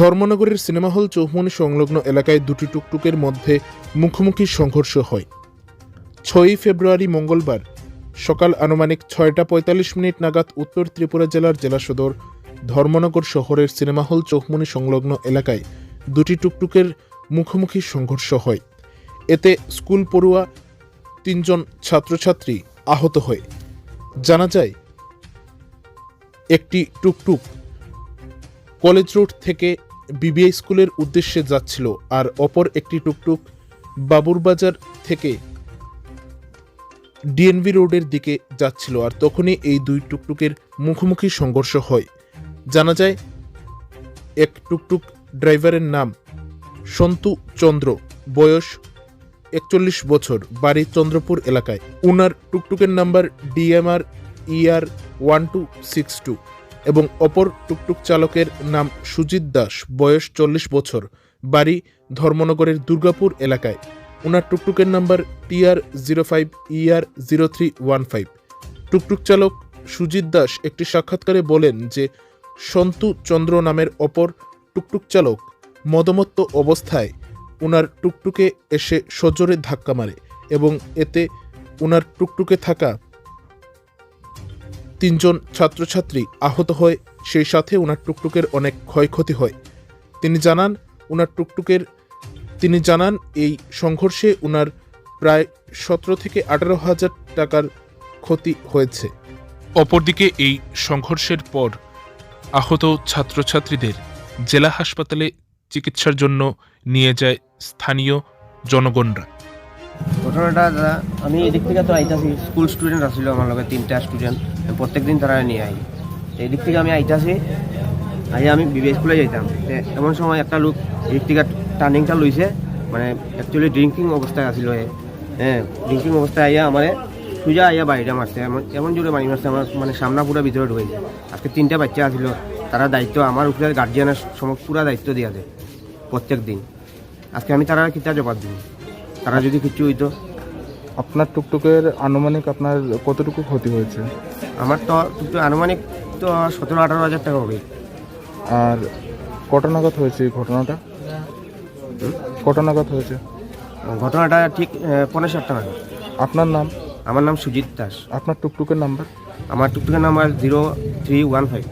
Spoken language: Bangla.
ধর্মনগরের সিনেমা হল চৌমনি সংলগ্ন এলাকায় দুটি টুকটুকের মধ্যে মুখোমুখি সংঘর্ষ হয়। ছয়ই ফেব্রুয়ারি মঙ্গলবার সকাল আনুমানিক ছয়টা পঁয়তাল্লিশ মিনিট নাগাদ উত্তর ত্রিপুরা জেলার জেলা সদর ধর্মনগর শহরের সিনেমা হল চৌমনি সংলগ্ন এলাকায় দুটি টুকটুকের মুখোমুখি সংঘর্ষ হয়। এতে স্কুল পড়ুয়া তিনজন ছাত্রছাত্রী আহত হয়। জানা যায়, একটি টুকটুক কলেজ রোড থেকে বিবিআই স্কুলের উদ্দেশ্যে যাচ্ছিল আর অপর একটি টুকটুক বাবুরবাজার থেকে ডিএনভি রোডের দিকে যাচ্ছিল আর তখনই এই দুই টুকটুকের মুখোমুখি সংঘর্ষ হয়। জানা যায়, এক টুকটুক ড্রাইভারের নাম সন্তু চন্দ্র, বয়স একচল্লিশ বছর, বাড়ি চন্দ্রপুর এলাকায়। উনার টুকটুকের number DMR ER one two six two এবং অপর টুকটুক চালকের নাম সুজিত দাস, বয়স চল্লিশ বছর, বাড়ি ধর্মনগরের দুর্গাপুর এলাকায়। ওনার টুকটুকের number TR zero five, ER zero three one five. Tuktuk চালক সুজিত দাস একটি সাক্ষাৎকারে বলেন যে, সন্তু চন্দ্র নামের অপর টুকটুক চালক মদমত্ত অবস্থায় ওনার টুকটুকে এসে সজোরে ধাক্কা মারে এবং এতে ওনার টুকটুকে থাকা তিনজন ছাত্রছাত্রী আহত হয়, সেই সাথে ওনার টুকটুকের অনেক ক্ষয়ক্ষতি হয়। তিনি জানান ওনার টুকটুকের, তিনি জানান, এই সংঘর্ষে ওনার প্রায় সতেরো থেকে আঠারো হাজার টাকার ক্ষতি হয়েছে। অপরদিকে এই সংঘর্ষের পর আহত ছাত্রছাত্রীদের জেলা হাসপাতালে চিকিৎসার জন্য নিয়ে যায় স্থানীয় জনগণরা। ঘটনাটা দাদা, আমি এদিক থেকে তো আইতাছি স্কুল স্টুডেন্ট আসছিল আমার লগে, তিনটা স্টুডেন্ট প্রত্যেক দিন তারা নিয়ে আই এদিক থেকে আমি আইতাছি আই আমি বিবে স্কুলে যাইতাম। এমন সময় একটা লোক এদিক থেকে টার্নিংটা লইছে মানে অ্যাকচুয়ালি ড্রিঙ্কিং অবস্থায় আসছিল এ। হ্যাঁ ড্রিঙ্কিং অবস্থায় আইয়া আমার সুজা আইয়া বাড়িটা মারছে। এমন এমন জোরে বাড়ি মারছে, আমার মানে সামনা পুরো ভিতরে ঢুকেছে আজকে তিনটা বাচ্চা আসছিল তারা দায়িত্ব আমার উপরে গার্জিয়ানের সমস্ত পুরা দায়িত্ব দিয়া দেয় প্রত্যেক দিন আজকে আমি তারা কিতা জবাব দিব তারা যদি কিছু হইতো আপনার টুকটুকের আনুমানিক আপনার কতটুকু ক্ষতি হয়েছে? আমার তো একটু আনুমানিক তো সতেরো আঠারো হাজার টাকা হবে। আর কটা নাগাদ হয়েছে এই ঘটনাটা? কটা নাগাদ হয়েছে? ঘটনাটা ঠিক পনেরো ষাট টাকা আপনার নাম? আমার নাম সুজিত দাস। আপনার টুকটুকের নাম্বার? আমার টুকটুকের number zero three one five.